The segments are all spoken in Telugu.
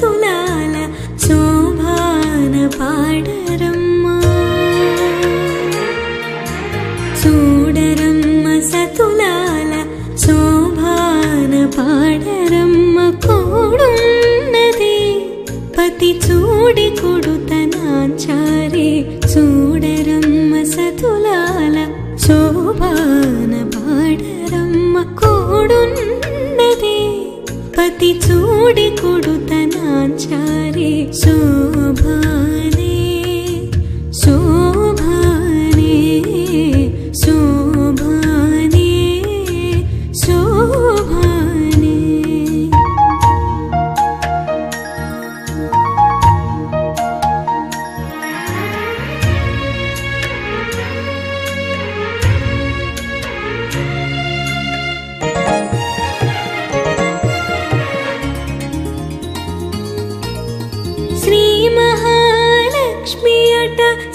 తులాల శోభాన పాడరమ్మ. చూడరమ్మ సతులాల శోభాన పాడ పతి చూడి కొడుతనాంచారే శోభానే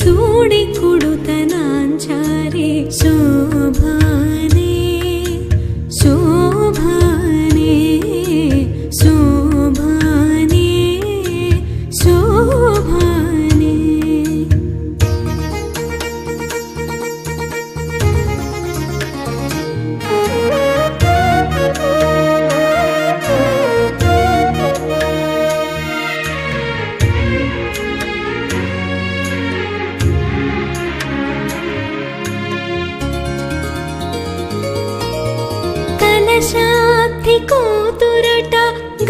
to కూతురట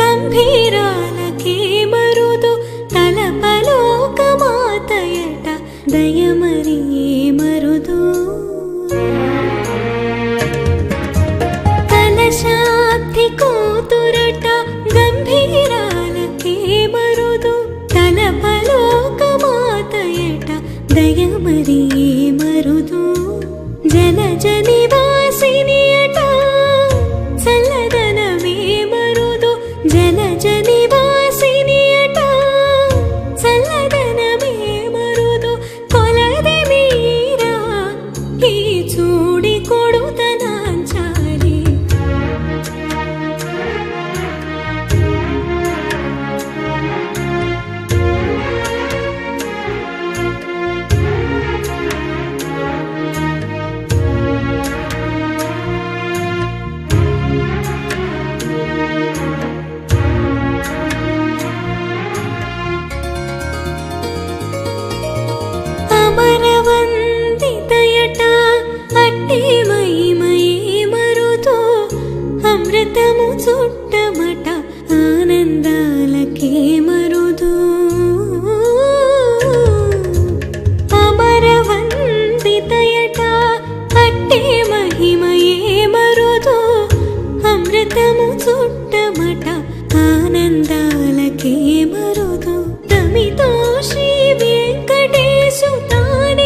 గంభీరాలకే మరుదు తలపలోక మాతయట దయమరి మరుదు కలశాబ్ది కూతురట గంభీరాలకే మరుదు తలపలోక మాతయట దయమరి మరుదు జన జనివాసిని అట చూడి కొడుతా 触れてもずっと